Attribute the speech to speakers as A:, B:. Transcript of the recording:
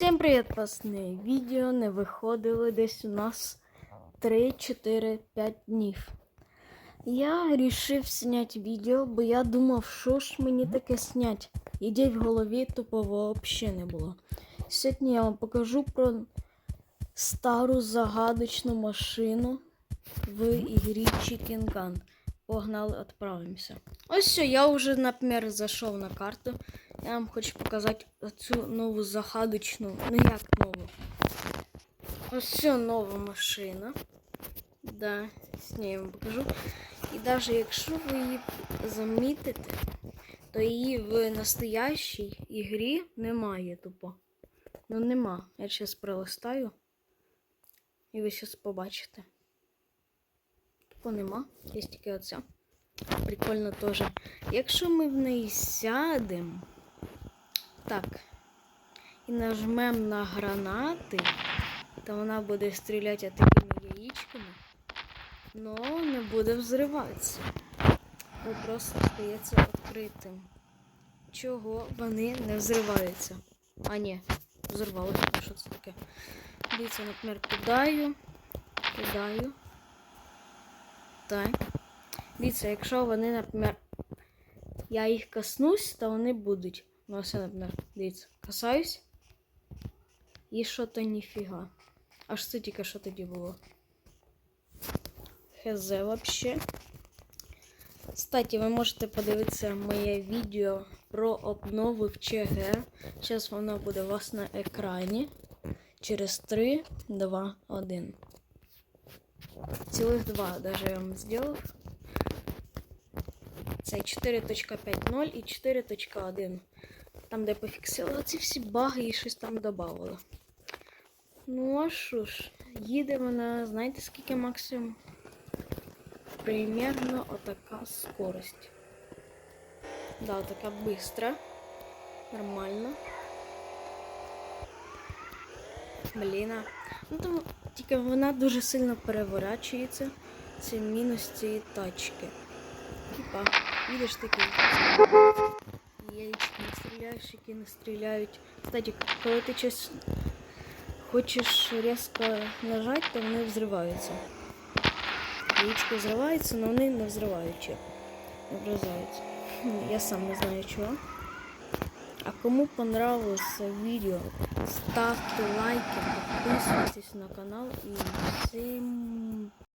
A: Всім привіт, пасни! Відео не виходили десь у нас 3-4-5 днів. Я вирішив зняти відео, бо я думав, що ж мені таке снять. Ідей в голові тупого взагалі не було. Сьогодні я вам покажу про стару загадочну машину в ігрі Chicken Gun. Погнали, відправимося. Ось все, я вже, наприклад, зайшов на карту. Я вам хочу показати цю нову загадочну, ну як нову. Ось все нова машина. Да, з нею вам покажу. І навіть якщо ви її замітите, то її в настоящій ігрі немає тупо. Ну нема. Я зараз пролистаю. І ви зараз побачите. Тупо нема. Є тільки оця. Прикольно теж. Якщо ми в неї сядемо, так, і нажмемо на гранати, то вона буде стріляти такими яєчками, но не буде взриватися. Бо просто стається відкритим. Чого вони не взриваються? А, ні, взорвалося. Що це таке? Дивіться, наприклад, кидаю, кидаю. Так. Дивіться, якщо вони, наприклад, я їх коснусь, то вони будуть. Ну, ось, наприклад, дивіться, касаюсь. І що то ніфіга. Аж це тільки що тоді було. Хз вообще. Кстати, ви можете подивитися моє відео про обнови в ЧГ. Зараз воно буде у вас на екрані. Через 3, 2, 1. Цілих два даже я вам зробив. Це 4.5.0 і 4.1. Там, де пофіксили ці всі баги і щось там додавали. Ну, а що ж, їде вона, знаєте, скільки максимум? Примерно отака скорость. Да, така быстра. Нормально. Блін. а. Ну там тільки вона дуже сильно переворачується. Це мінус цієї тачки. Типа, їдеш такий. Яєчки не стріляєш, які не стріляють. Кстати, коли ти щось хочеш різко нажати, то вони взриваються. Яєчки взриваються, але вони не взриваючі. Не вразаються. Я сам не знаю чого. А кому понравилось видео, ставьте лайки, подписывайтесь на канал и всем